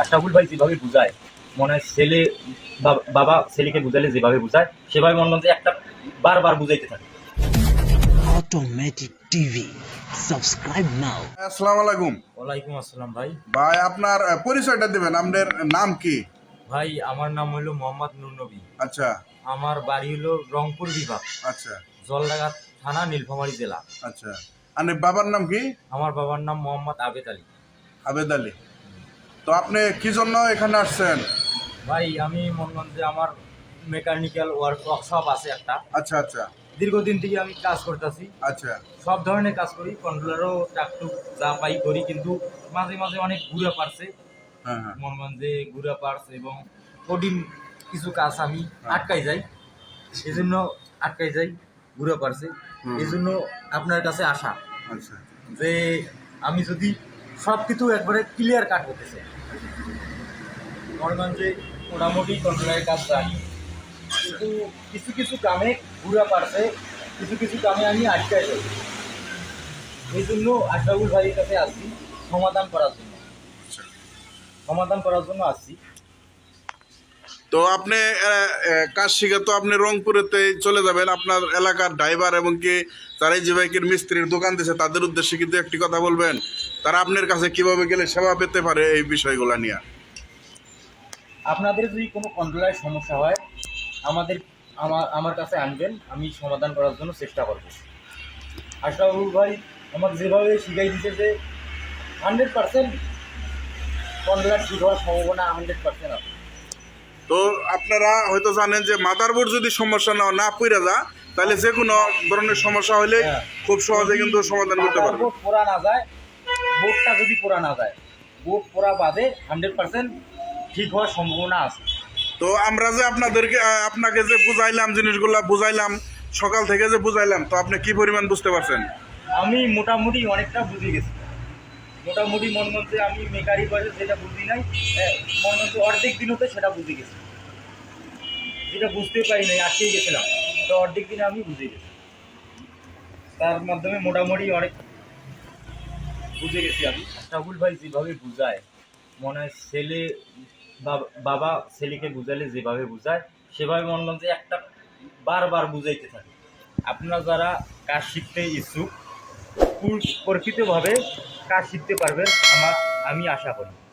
আশরাফুল ভাই যেভাবে বুঝায় মনে হয় ছেলে বাবা ছেলেকে বুঝালে যেভাবে বুঝায় সেভাবে মনে হয় একটা বারবার বুঝাইতে থাকে। Automatic TV. Subscribe now. আসসালামু আলাইকুম। ওয়ালাইকুম আসসালাম ভাই। ভাই আপনার পরিচয়টা দিবেন আপনার নাম কি? ভাই আমার নাম হলো মোহাম্মদ নুর নবী। আচ্ছা। আমার বাড়ি হলো রংপুর বিভাগ। আচ্ছা। জলডাঙ্গা থানা নীলফামারী জেলা। আচ্ছা। আর বাবার নাম কি? আমার বাবার নাম মোহাম্মদ আবেদ আলী। আবেদ আলী। তো আপনি কি জন্য এখানে আসছেন? ভাই আমি মনগঞ্জে আমার মেকানিক্যাল ওয়ার্ক ওয়ার্কশপ আছে একটা। আচ্ছা আচ্ছা। দীর্ঘদিন থেকে আমি কাজ করতেছি। আচ্ছা। সব ধরনের কাজ করি কন্ট্রোলারও টাকটুক যা পাই করি কিন্তু মাঝে মাঝে অনেক ঘুরে পারছে। হ্যাঁ হ্যাঁ। মনগঞ্জে ঘুরে পারছে এবং কঠিন কিছু কাজ আমি আটকাই যাই। এই জন্য আটকাই যাই ঘুরে পারছে। এই জন্য আপনার কাছে আসা। আচ্ছা। যে আমি যদি সব কিছু একবারে ক্লিয়ার কাট হতেছে চাই মোটামুটি কন্ট্রোলের কাজ জানি কিন্তু কিছু কিছু গ্রামে ঘুরা পারছে, কিছু কিছু গ্রামে আমি আটকাই যাই। এই জন্য আশরাফুল ভাইয়ের কাছে আসছি সমাধান করার জন্য। সমাধান করার জন্য আসছি তো আপনি কাজ শিখে তো আপনি রংপুরেতে চলে যাবেন। আপনার এলাকার ড্রাইভার এবং কি যারা এই যে বাইকের মিস্ত্রির দোকান দিয়েছে তাদের উদ্দেশ্যে কিন্তু একটি কথা বলবেন। তারা আপনার কাছে কীভাবে গেলে সেবা পেতে পারে এই বিষয়গুলো নিয়ে? আপনাদের যদি কোনো কন্ট্রোলারের সমস্যা হয়, আমাদের আমার আমার কাছে আনবেন, আমি সমাধান করার জন্য চেষ্টা করব। আশরাফুল ভাই আমাকে যেভাবে শিখাই দিতে যে হান্ড্রেড পার্সেন্ট কন্ট্রোলার ঠিক হওয়ার সম্ভাবনা হান্ড্রেড পার্সেন্ট আছে। তো আপনারা হয়তো জানেন যে মাদারবোর্ড যদি সমস্যা না না পড়ে যা তাহলে যে কোনো ধরনের সমস্যা হলে হ্যাঁ। খুব সহজে কিন্তু সমাধান করতে পারবে পোড়া না যায় বোর্ডটা যদি পোড়া না যায় বোর্ড পোড়া বাদে হান্ড্রেড পার্সেন্ট ঠিক হওয়ার সম্ভাবনা আছে। তো আমরা যে আপনাদেরকে আপনাকে যে বুঝাইলাম জিনিসগুলো বুঝাইলাম সকাল থেকে যে বুঝাইলাম তো আপনি কি পরিমাণ বুঝতে পারছেন? আমি মোটামুটি অনেকটা বুঝে গেছি। মোটামুটি মন মধ্যে আমি মেকারি বয়সে যেটা বুঝি নাই মন মধ্যে অর্ধেক দিন হতে সেটা বুঝে গেছি। যেটা বুঝতে পারি নাই, আটকেই গেছিলাম। তো অর্ধেক দিনে আমি বুঝে গেছি। তার মাধ্যমে মোটামুটি অনেক বুঝে গেছি আমি। রাহুল ভাই যেভাবে বুঝায়, মনে হয় ছেলে বাবা ছেলেকে বুঝালে যেভাবে বুঝায়, সেভাবে মনে হয় যে একটা বারবার বুঝাইতে থাকে। আপনারা যারা কাজ শিখতে ইচ্ছুক পুর- প্রকৃতভাবে কাজ শিখতে পারবেন আমার আমি আশা করি।